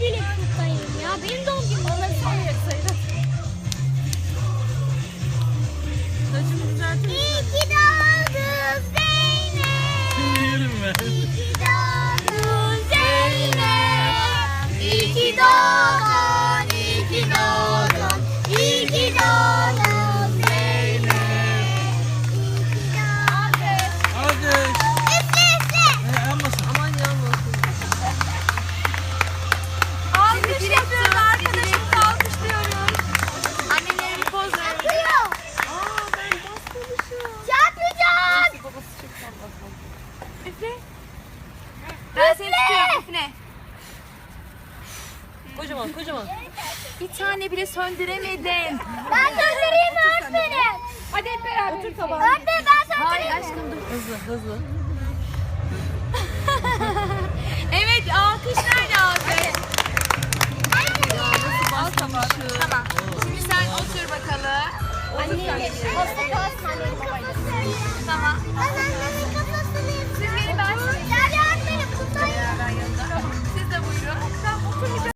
地里 Alkış yapıyoruz arkadaşımızı alkışlıyoruz. Annelerimi poz verin. Aa ben basmamışım. Çarpacağım. Neyse babası çıkmam lazım. Üfle. Ben seni tutuyorum üfle. Kocaman kocaman. Bir tane bile söndüremedin. Ben söndüreyim mi öğretmenim? Hadi hep beraber. Otur tabağına. Öğretmenim ben söndüreyim Hayır aşkım dur. Hızlı hızlı.